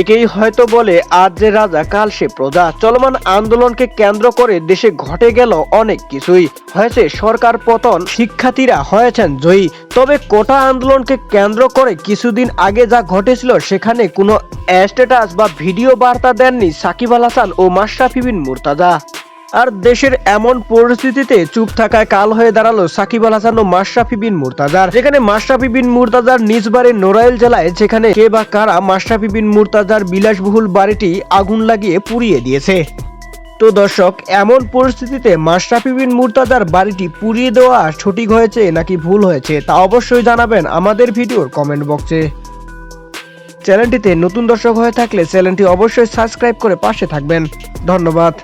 একেই হয়তো বলে আজ যে রাজা, কাল সে প্রজা। চলমান আন্দোলনকে কেন্দ্র করে দেশে ঘটে গেল অনেক কিছুই। হয়েছে সরকার পতন, শিক্ষার্থীরা হয়েছেন জয়ী। তবে কোটা আন্দোলনকে কেন্দ্র করে কিছুদিন আগে যা ঘটেছিল, সেখানে কোনো স্ট্যাটাস বা ভিডিও বার্তা দেননি সাকিব আল হাসান ও মাশরাফি বিন মুর্তাজা। আর দেশের এমন পরিস্থিতিতে চুপ থাকায় কাল হয়ে দাঁড়াল সাকিব আল হাসান ও মাশরাফি বিন মুর্তাজার। যেখানে মাশরাফি বিন মুর্তাজার নিজ বাড়ি নোরাইল জেলায়, যেখানে কে বা কারা মাশরাফি বিন মুর্তাজার বিলাসবহুল বাড়িটি আগুন লাগিয়ে পুড়িয়ে দিয়েছে। তো দর্শক, এমন পরিস্থিতিতে মাশরাফি বিন মুর্তাজার বাড়িটি পুড়িয়ে দেওয়া সঠিক হয়েছে নাকি ভুল হয়েছে তা অবশ্যই জানাবেন আমাদের ভিডিওর কমেন্ট বক্সে। চ্যানেলটিতে নতুন দর্শক হয়ে থাকলে চ্যানেলটি অবশ্যই সাবস্ক্রাইব করে পাশে থাকবেন। ধন্যবাদ।